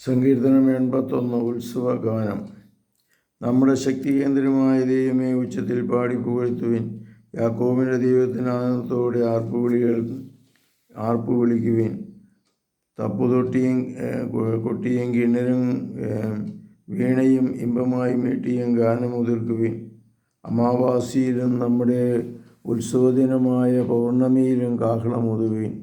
സങ്കീർത്തനം എൺപത്തൊന്ന് ഉത്സവ ഗാനം നമ്മുടെ ശക്തി കേന്ദ്രമായ ദൈവമേ ഉച്ചത്തിൽ പാടി പുകഴ്ത്തുവിൻ യാക്കോബിന്റെ ദൈവത്തിന് ആനന്ദത്തോടെ ആർപ്പുവിളികൾ ആർപ്പുവിളിക്കുവിൻ. തപ്പുതൊട്ടിയും കൊട്ടിയും കിണറും വീണയും ഇമ്പമായി മീട്ടിയും ഗാനമുതിർക്കുവിൻ അമാവാസിയിലും നമ്മുടെ ഉത്സവദിനമായ പൗർണമിയിലും കാഹളമുതുവിൻ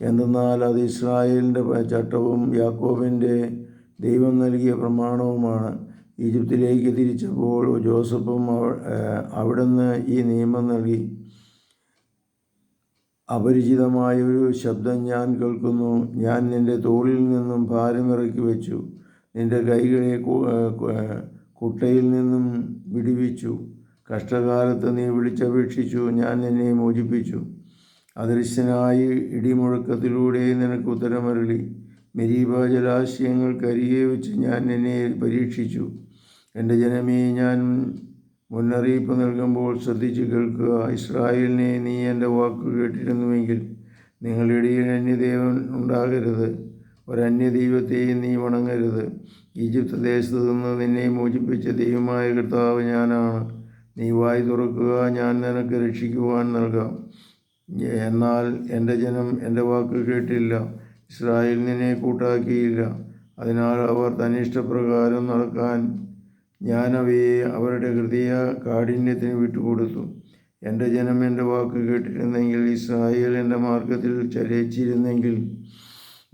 എന്തെന്നാൽ അത് ഇസ്രായേലിന്റെ ചട്ടവും യാക്കോബിന്റെ ദൈവം നൽകിയ പ്രമാണവുമാണ്. ഈജിപ്തിലേക്ക് തിരിച്ചപ്പോൾ ജോസഫും അവ- അവിടുന്ന് ഈ നിയമം നൽകി. അപരിചിതമായൊരു ശബ്ദം ഞാൻ കേൾക്കുന്നു. ഞാൻ നിന്റെ തോളിൽ നിന്നും ഭാരമിറക്കി വെച്ചു. നിന്റെ കൈകളെ കുട്ടയിൽ നിന്നും വിടുവിച്ചു. കഷ്ടകാലത്ത് നീ വിളിച്ചപേക്ഷിച്ചു. ഞാൻ നിന്നെ മോചിപ്പിച്ചു. അദൃശ്യനായി ഇടിമുഴക്കത്തിലൂടെ നിനക്ക് ഉത്തരമരളി. മെരീബ ജലാശയങ്ങൾക്കരികെ വെച്ച് ഞാൻ നിന്നെ പരീക്ഷിച്ചു. എന്റെ ജനമേ ഞാൻ മുന്നറിയിപ്പ് നൽകുമ്പോൾ ശ്രദ്ധിച്ച് കേൾക്കുക. ഇസ്രായേലിനെ നീ എന്റെ വാക്ക് കേട്ടിരുന്നുവെങ്കിൽ നിങ്ങളിടയിൽ അന്യദേവൻ ഉണ്ടാകരുത്. ഒരന്യദൈവത്തെയും നീ വണങ്ങരുത്. ഈജിപ്ത് ദേശത്ത് നിന്ന് നിന്നെ മോചിപ്പിച്ച ദൈവമായ കർത്താവ് ഞാനാണ്. നീ വായി തുറക്കുക ഞാൻ നിനക്ക് രക്ഷിക്കുവാൻ നൽകാം. എന്നാൽ എന്റെ ജനം എന്റെ വാക്ക് കേട്ടില്ല ഇസ്രായേലിനെ കൂട്ടാക്കിയില്ല. അതിനാൽ അവർ തന്നിഷ്ടപ്രകാരം നടക്കാൻ ഞാൻ അവയെ അവരുടെ ഹൃദയ കാഠിന്യത്തിന് വിട്ടുകൊടുത്തു. എന്റെ ജനം എന്റെ വാക്ക് കേട്ടിരുന്നെങ്കിൽ ഇസ്രായേൽ എന്റെ മാർഗത്തിൽ ചലിച്ചിരുന്നെങ്കിൽ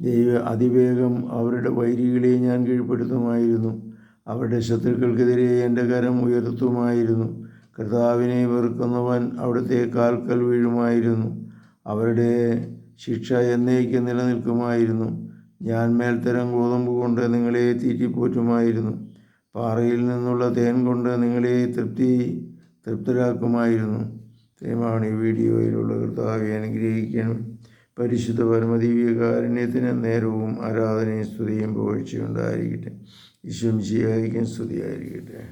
ദൈവ അതിവേഗം അവരുടെ വൈരികളെ ഞാൻ കീഴ്പ്പെടുത്തുമായിരുന്നു. അവരുടെ ശത്രുക്കൾക്കെതിരെ എന്റെ കരം ഉയർത്തുമായിരുന്നു. കർത്താവിനെ വെറുക്കുന്നവൻ അവിടുത്തെ കാൽക്കൽ വീഴുമായിരുന്നു. അവരുടെ ശിക്ഷ എന്നേക്ക് നിലനിൽക്കുമായിരുന്നു. ഞാൻ മേൽത്തരം ഗോതമ്പ് കൊണ്ട് നിങ്ങളെ തീറ്റിപ്പോറ്റുമായിരുന്നു. പാറയിൽ നിന്നുള്ള തേൻ കൊണ്ട് നിങ്ങളെ തൃപ്തി തൃപ്തരാക്കുമായിരുന്നു. ദൈവമാണ് ഈ വീഡിയോയിലുള്ള കർത്താവെ അനുഗ്രഹിക്കണം പരിശുദ്ധ പരമദിവ്യകാരുണ്യത്തിന് നേരവും ആരാധനയും സ്തുതിയും പുകഴ്ചയുണ്ടായിരിക്കട്ടെ ഈശ്വം സ്തുതിയായിരിക്കട്ടെ.